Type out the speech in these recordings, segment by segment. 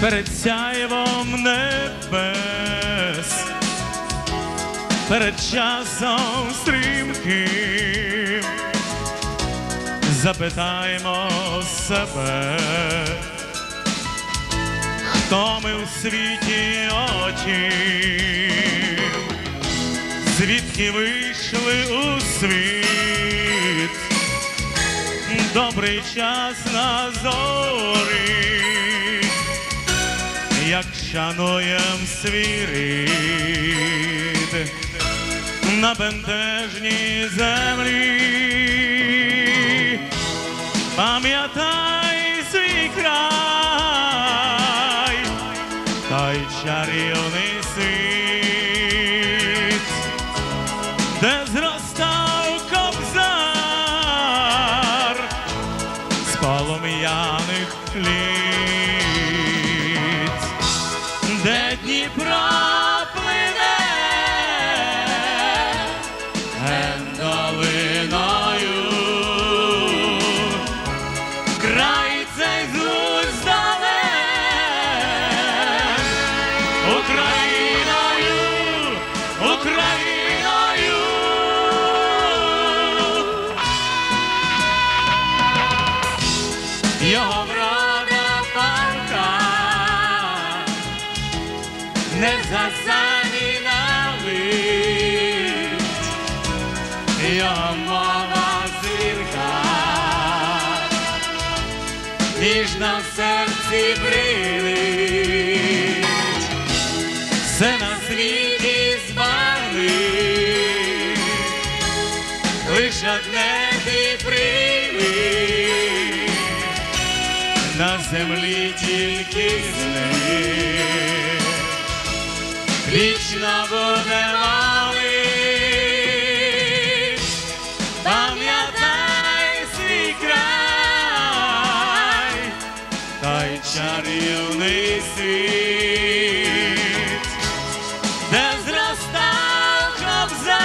перед сяйвом небес, перед часом стрімким, запитаймо себе, хто ми у світі очі, звідки вийшли у світ, добрий час на зорі, як шануєм свій рід на бентежній землі. Пам'ятай свій край, та чарівний світ, де зростав кобзар з полум'яних літ, не засаніна лить, його мова зірка, ніжна в серці брилить, все на світі збарвить, лиш одне ти прийми, на землі тільки з вічно буде малий, пам'ятай свій край, та й чарівний світ, де зростав кобзар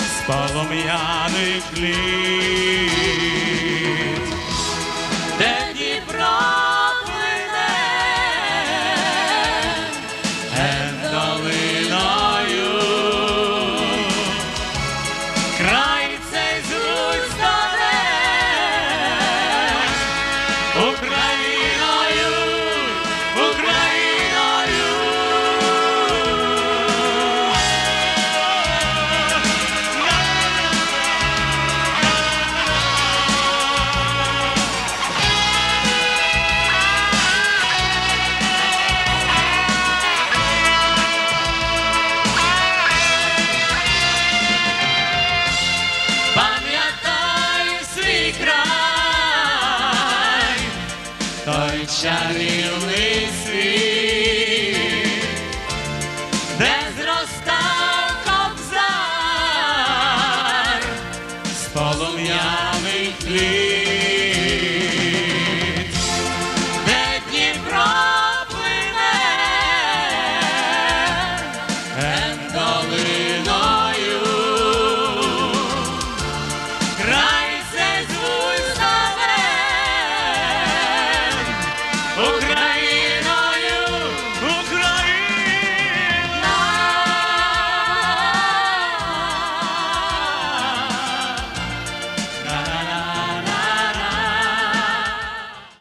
з полум'яних літ, чарівний світ, де зростав кобзар з полум'яний хліб.